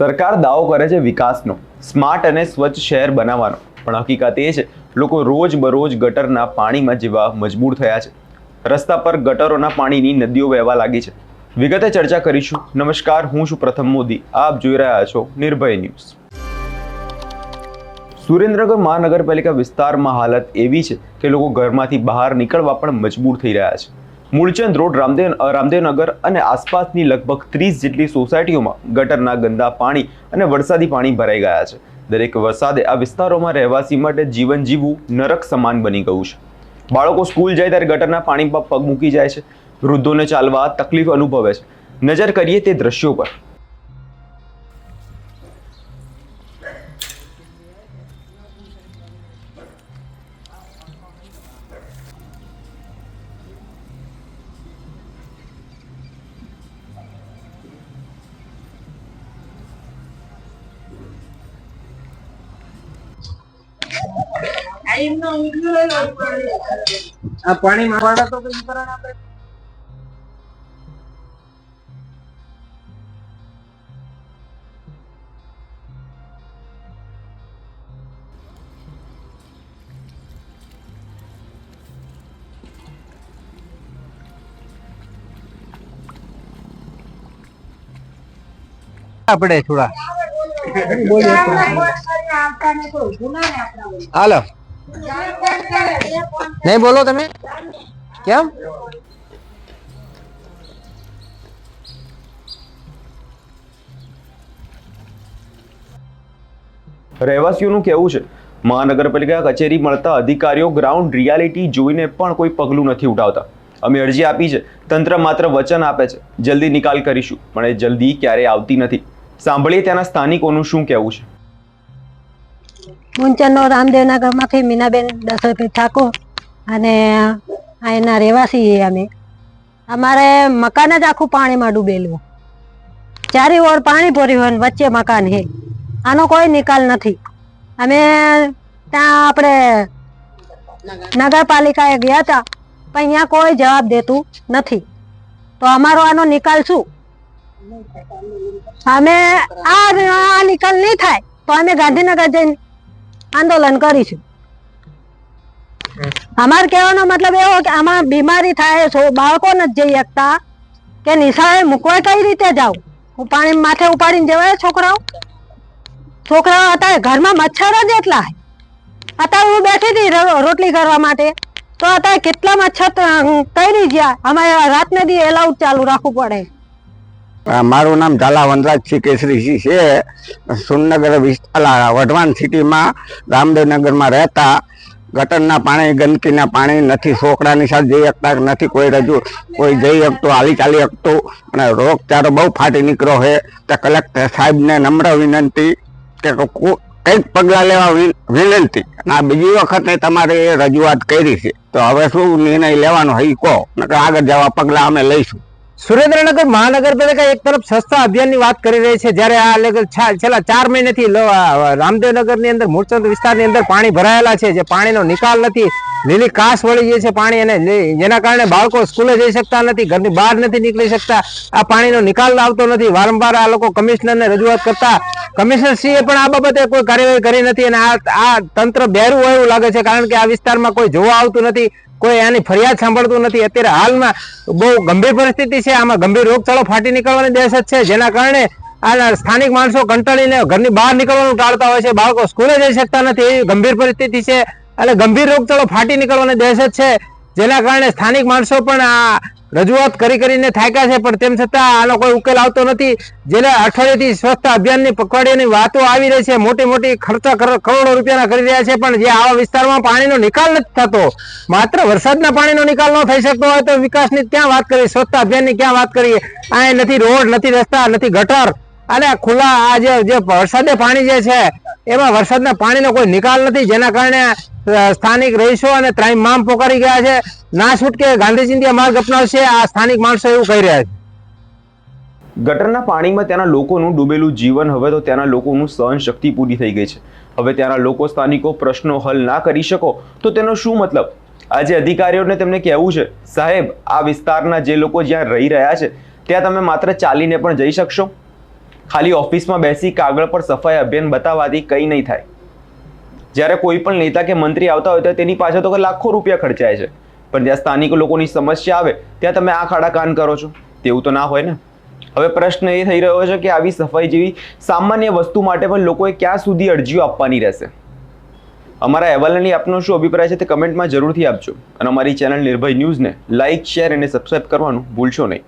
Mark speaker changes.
Speaker 1: સરકાર દાવો કરે છે વિકાસનો. સ્માર્ટ અને સ્વચ્છ શહેર બનાવવાનો. પણ હકીકત એ છે, લોકો રોજ બરોજ ગટરના પાણીમાં જેવા મજબૂર થયા છે. રસ્તા પર ગટરોના પાણીની નદીઓ વહેવા લાગી છે. વિગતે ચર્ચા કરીશું. નમસ્કાર, હું છું પ્રથમ મોદી. આપ જોઈ રહ્યા છો નિર્ભય ન્યૂઝ. સુરેન્દ્રનગર મહાનગરપાલિકા વિસ્તારમાં હાલત એવી છે કે લોકો ઘરમાંથી બહાર નીકળવા પણ મજબૂર થઈ રહ્યા છે. મૂળચંદ રોડ રામદેવ રામદેવનગર અને આસપાસની લગભગ ત્રીસ જેટલી સોસાયટીઓમાં ગટરના ગંદા પાણી અને વરસાદી પાણી ભરાઈ ગયા છે. દરેક વરસાદે આ વિસ્તારોમાં રહેવાસી માટે જીવન જીવવું નરક સમાન બની ગયું છે. બાળકો સ્કૂલ જાય ત્યારે ગટરના પાણીમાં પગ મૂકી જાય છે. વૃદ્ધોને ચાલવા તકલીફ અનુભવે છે. નજર કરીએ તે દ્રશ્યો પર.
Speaker 2: આ પાણી તો કઈ કારણ આપણે આપણે થોડા. હાલો નહીં બોલો તમે? કેમ?
Speaker 1: રહેવાસીઓનું કહેવું છે મહાનગરપાલિકા કચેરી મળતા અધિકારીઓ ગ્રાઉન્ડ રિયાલિટી જોઈને પણ કોઈ પગલું નથી ઉઠાવતા. અમે અરજી આપી છે, તંત્ર માત્ર વચન આપે છે, જલ્દી નિકાલ કરીશું, પણ એ જલ્દી ક્યારેય આવતી નથી. સાંભળીએ ત્યાંના સ્થાનિકોનું શું કહેવું છે?
Speaker 3: મુંચનનો રામદેવનગરમાંથી મીનાબેન દશરથભાઈ ઠાકોર અને અહીંના રહેવાસી અમે. અમારે મકાન જ આખું પાણીમાં ડૂબેલું. ચારે ઓર પાણી ભર્યું હોય વચ્ચે મકાન છે. આનો કોઈ નિકાલ નથી. અમે ત્યાં આપણે નગરપાલિકાએ ગયા હતા, પણ અહીંયા કોઈ જવાબ દેતું નથી. તો અમારો આનો નિકાલ શું? અમે આ નિકાલ નહીં થાય તો અમે ગાંધીનગર જઈને આંદોલન કરીશું. અમારે કહેવાનો મતલબ એવો કે આમાં બીમારી થાય છો બાળકો નથી જઈ શકતા કે નિશાળે મૂકવા કઈ રીતે જાવ? હું પાણી માથે ઉપાડીને જવાય છોકરાઓ? છોકરાઓ અત્યારે ઘરમાં મચ્છર જ એટલા અત્યારે હું બેઠી હતી રોટલી કરવા માટે. તો અત્યારે કેટલા મચ્છર કરી ગયા અમારે રાતને દી એલાઉટ ચાલુ રાખવું પડે.
Speaker 2: મારું નામ ઝાલા વનરાજસિંહ કેસરીસિંહ છે. સુરનગર વિસ્તાર વઢવાણ સિટીમાં રામદેવનગરમાં રહેતા. ગટરના પાણી, ગંદકીના પાણી નથી, છોકરાની સાથે જઈ શકતા નથી, કોઈ રજૂ, કોઈ જઈ શકતું હાલી ચાલી શકતું. અને રોગચાળો બહુ ફાટી નીકળ્યો છે. તો કલેક્ટર સાહેબને નમ્ર વિનંતી કે કંઈક પગલાં લેવા વિનંતી. અને આ બીજી વખતે તમારે રજૂઆત કરી છે. તો હવે શું નિર્ણય લેવાનો હોય કહો. આગળ જવા પગલાં અમે લઈશું.
Speaker 4: સુરેન્દ્રનગર મહાનગરપાલિકા એક તરફ સસ્તા અભિયાનની વાત કરી રહી છે. જ્યારે આ લગ- છા- છેલ્લા ચાર મહિનાથી રામદેવનગરની અંદર, મૂળચંદ વિસ્તારની અંદર પાણી ભરાયેલા છે, જે પાણીનો નિકાલ નથી. લીલી કાસ વળી જાય છે પાણી અને જેના કારણે બાળકો સ્કૂલે જઈ શકતા નથી, ઘરની બહાર નથી નીકળી શકતા. આ પાણીનો નિકાલ આવતો નથી. વારંવાર આ લોકો કમિશનરને રજૂઆત કરતા. કમિશનરશ્રીએ પણ આ બાબતે કોઈ કાર્યવાહી કરી નથી અને આ આ તંત્ર બેરું હોય એવું લાગે છે, કારણ કે આ વિસ્તારમાં કોઈ જોવા આવતું નથી. કોઈ આની ફરિયાદ સાંભળતું નથી. અત્યારે હાલમાં બહુ ગંભીર પરિસ્થિતિ છે. આમાં ગંભીર રોગચાળો ફાટી નીકળવાની દહેશત છે. જેના કારણે આ સ્થાનિક માણસો કંટાળીને ઘરની બહાર નીકળવાનું ટાળતા હોય છે. બાળકો સ્કૂલે જઈ શકતા નથી. એવી ગંભીર પરિસ્થિતિ છે. અને ગંભીર રોગચાળો ફાટી નીકળવાની દહેશત છે. જેના કારણે સ્થાનિક માણસો પણ આ રજૂઆત કરી કરીને થાક્યા છે, પણ તેમ છતાં આનો કોઈ ઉકેલ આવતો નથી. જેને અઠવાડિયેથી સ્વચ્છતા અભિયાનની પખવાડિયાની વાતો આવી રહી છે મોટી મોટી ખર્ચા કરોડો રૂપિયાના કરી રહ્યા છે, પણ જે આવા વિસ્તારમાં પાણીનો નિકાલ નથી થતો, માત્ર વરસાદના પાણીનો નિકાલ ન થઈ શકતો હોય તો વિકાસની ક્યાં વાત કરીએ? સ્વચ્છતા અભિયાનની ક્યાં વાત કરીએ? આ નથી રોડ, નથી રસ્તા, નથી ગટર. અને ખુલ્લા, આ જે વરસાદે પાણી જે છે એમાં વરસાદના પાણીનો કોઈ નિકાલ નથી, જેના કારણે સ્થાનિક રહીશો અને ત્રાહિમામ પોકારી ગયા છે. ના છૂટકે ગાંધીજી ચિંધ્યા માર્ગ અપનાવશે, આ સ્થાનિક માણસો એવું કહી રહ્યા છે.
Speaker 1: ગટરના પાણીમાં ત્યાંના લોકોનું ડૂબેલું જીવન, હવે તો ત્યાંના લોકોનું સહન શક્તિ પૂરી થઈ ગઈ છે. હવે ત્યાંના લોકો સ્થાનિકો પ્રશ્નો હલ ના કરી શકો, તો તેનો શું મતલબ? આજે અધિકારીઓને તેમને કહેવું છે, સાહેબ, આ વિસ્તારના જે લોકો જ્યાં રહી રહ્યા છે, ત્યાં તમે માત્ર ચાલીને પણ જઈ શકશો? ખાલી ઓફિસમાં બેસી કાગળ પર સફાઈ અભિયાન બતાવવાથી કંઈ નહીં થાય. જ્યારે કોઈ પણ નેતા કે મંત્રી આવતા હોય તો તેની પાછળ તો લાખો રૂપિયા ખર્ચાય છે. પણ જ્યાં સ્થાનિક લોકોની સમસ્યા આવે, ત્યાં તમે આ ખાડા કાન કરો છો. તેવું તો ના હોય ને? હવે પ્રશ્ન એ થઈ રહ્યો છે કે આવી સફાઈ જેવી સામાન્ય વસ્તુ માટે પણ લોકોએ ક્યાં સુધી અરજીઓ આપવાની રહેશે? અમારા અહેવાલની આપનો શું અભિપ્રાય છે તે કમેન્ટમાં જરૂરથી આપજો. અને અમારી ચેનલ નિર્ભય ન્યૂઝને લાઇક, શેર અને સબસ્ક્રાઇબ કરવાનું ભૂલશો નહીં.